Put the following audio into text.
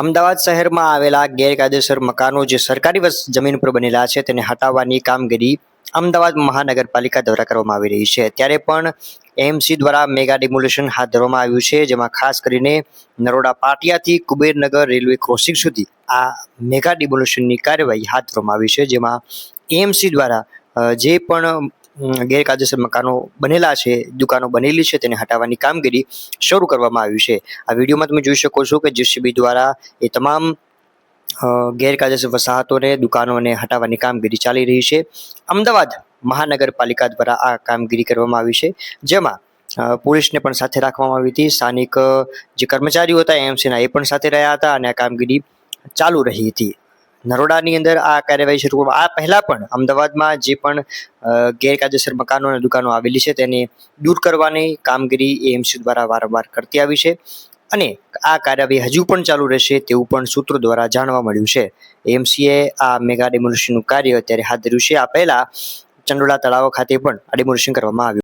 અમદાવાદ શહેરમાં આવેલા ગેરકાયદેસર મકાનો જે સરકારી જમીન પર બનેલા છે, તેને હટાવવાની કામગીરી અમદાવાદ મહાનગરપાલિકા દ્વારા કરવામાં આવી રહી છે. ત્યારે પણ એમસી દ્વારા મેગા ડિમોલેશન હાથ ધરવામાં આવ્યું છે, જેમાં ખાસ કરીને નરોડા પાટિયાથી કુબેરનગર રેલવે ક્રોસિંગ સુધી આ મેગા ડિમોલેશનની કાર્યવાહી હાથ ધરવામાં આવી છે, જેમાં એમસી દ્વારા જે પણ ગેરકાયદેસર મકાનો બનેલા છે, દુકાનો બનેલી છે, તેને હટાવવાની કામગીરી શરૂ કરવામાં આવી છે. આ વિડીયોમાં તમે જોઈ શકો છો કે જેસીબી દ્વારા એ તમામ ગેરકાયદેસર વસાહતોને, દુકાનોને હટાવવાની કામગીરી ચાલી રહી છે. અમદાવાદ મહાનગરપાલિકા દ્વારા આ કામગીરી કરવામાં આવી છે, જેમાં પોલીસને પણ સાથે રાખવામાં આવી હતી. સ્થાનિક જે કર્મચારીઓ હતા, એમસીના એ પણ સાથે રહ્યા હતા અને આ કામગીરી ચાલુ રહી હતી. નરોડાની અંદર આ કાર્યવાહી શરૂ આ પહેલાં પણ અમદાવાદમાં જે પણ ગેરકાયદેસર મકાનો અને દુકાનો આવેલી છે તેને દૂર કરવાની કામગીરી એએમસી દ્વારા વારંવાર કરતી આવી છે. અને આ કાર્યવાહી હજુ પણ ચાલુ રહેશે તેવું પણ સૂત્રો દ્વારા જાણવા મળ્યું છે. એમસીએ આ મેગા ડેમોલિશનનું કાર્ય અત્યારે હાથ ધર્યું છે. આ પહેલા ચંડોળા તળાવ ખાતે પણ આ ડેમોલિશન કરવામાં આવ્યું